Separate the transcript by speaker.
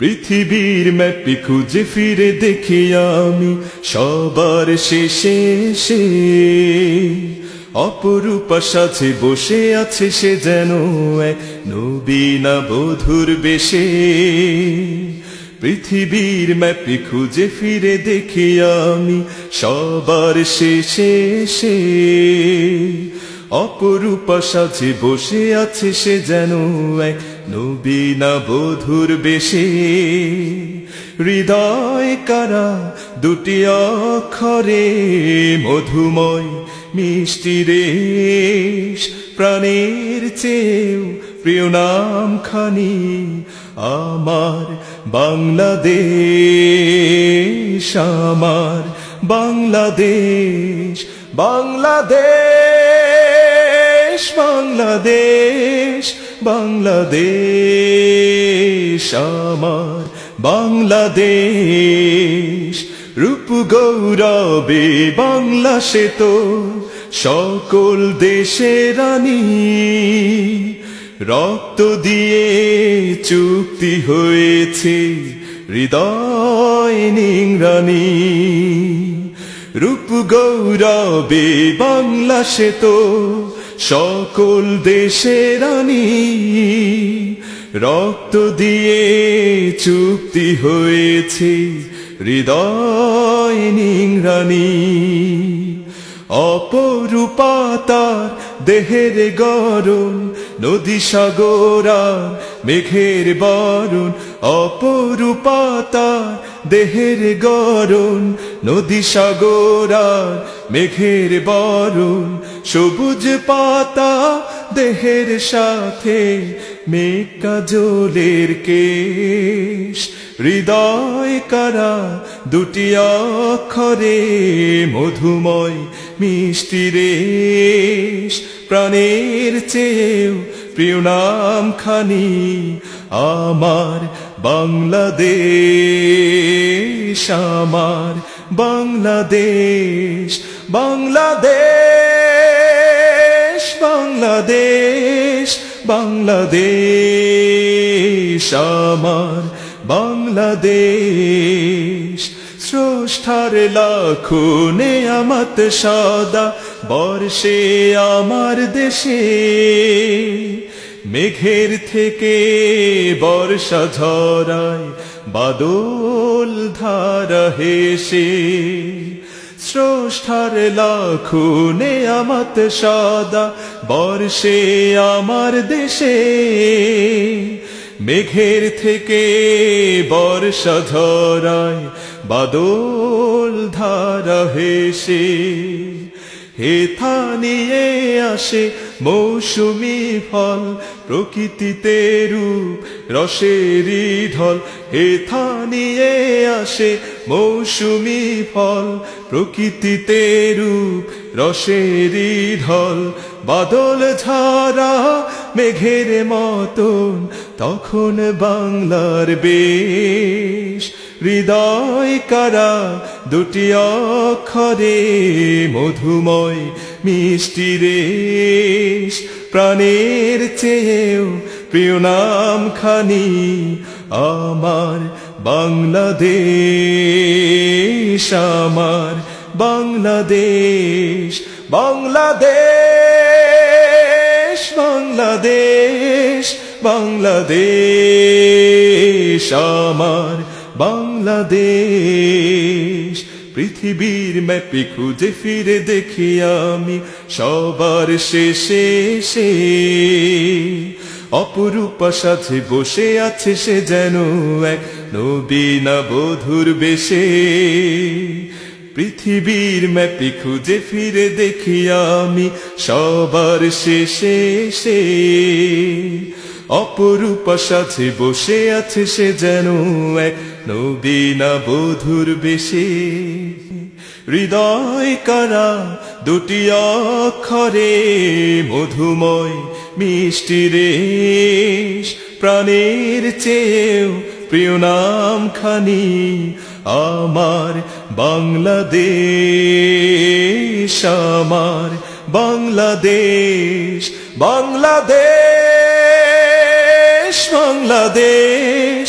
Speaker 1: পৃথিবীর ম্যাপে খুঁজে ফিরে দেখি আমি সবার শেষে সে অপরূপা সাথে বসে আছে সে যেন এক নবীনা বধুর বেশে। পৃথিবীর ম্যাপে খুঁজে ফিরে দেখি আমি সবার শেষে সে অপরূপা সাজে বসে আছে সে যেন এক নবীনা বধুর বেশে, হৃদয় কারা দুটি অক্ষরে, মধুময় মিষ্টি রেশ প্রাণের চেয়েও প্রিয় নাম খানি আমার বাংলাদেশ আমার বাংলাদেশ বাংলাদেশ বাংলাদেশ। বাংলাদেশ, আমার বাংলাদেশ। রূপ গৌরবে বাংলা সে তো সকল দেশের রানী। রক্ত দিয়ে চুক্তি হয়েছে হৃদয় নিংরানি। রূপ গৌরবে বাংলা সে তো সকল দেশের রানী, রক্ত দিয়ে চুক্তি হয়েছে হৃদয় নিংরানি। অপরূপাতার দেহের গরণ, নদী সাগরার মেঘের বরণ অপরূপাতার দেহের গরণ, নদী সাগরার মেঘের বরণ, সবুজ পাতা দেহের সাথে মেঘ কাজলের কেশ। হৃদয় কারা দুটি অক্ষরে মধুময় মিষ্টি রেশ। প্রাণের চেয়েও প্রিয় নাম খানি আমার বাংলাদেশ আমার, বাংলাদেশ বাংলাদেশ বাংলাদেশ বাংলাদেশ আমার, বাংলাদেশ। স্রষ্টার লাখো নেয়ামত সদা, বর্ষে আমার দেশে। মেঘের থেকে বর্ষা ঝরায় বাদল ধারা হেসে, স্রষ্টার লাখো নেয়ামত সদা বর্ষে আমার দেশে, মেঘের থেকে বর্ষা ঝরায় বাদল ধারা হেসে, হেথা নিয়ে আসে মৌসুমি ফল, প্রকৃতিতে রূপ রসেরই ঢল। হেথা নিয়ে আসে মৌসুমি ফল, প্রকৃতিতে রূপ রসেরই ঢল। বাদল ঝারা মেঘের মতন, তখন বাংলার বেশ। হৃদয় কারা? দুটি অক্ষরে মধুময় মিষ্টি রেশ। প্রাণের চেয়েও প্রিয় নাম খানি আমার বাংলাদেশ আমার বাংলাদেশ বাংলাদেশ বাংলাদেশ বাংলাদেশ, আমার বাংলাদেশ, পৃথিবীর ম্যাপে খুঁজে ফিরে দেখি আমি সবার শেষে সে অপরূপা সাথে বসে আছে সে যেন এক নবীনা বধুর বেশে। পৃথিবীর ম্যাপে খুঁজে ফিরে দেখি আমি সবার শেষে সে অপরূপা সাথে বসে আছে সে যেন এক নবীনা বধুর বেশে হৃদয় কারা দুটি অক্ষরে মধুময় মিষ্টি রেশ, প্রাণের চেয়েও প্রিয় নাম খানি আমার বাংলাদেশ আমার বাংলাদেশ বাংলাদেশ বাংলাদেশ।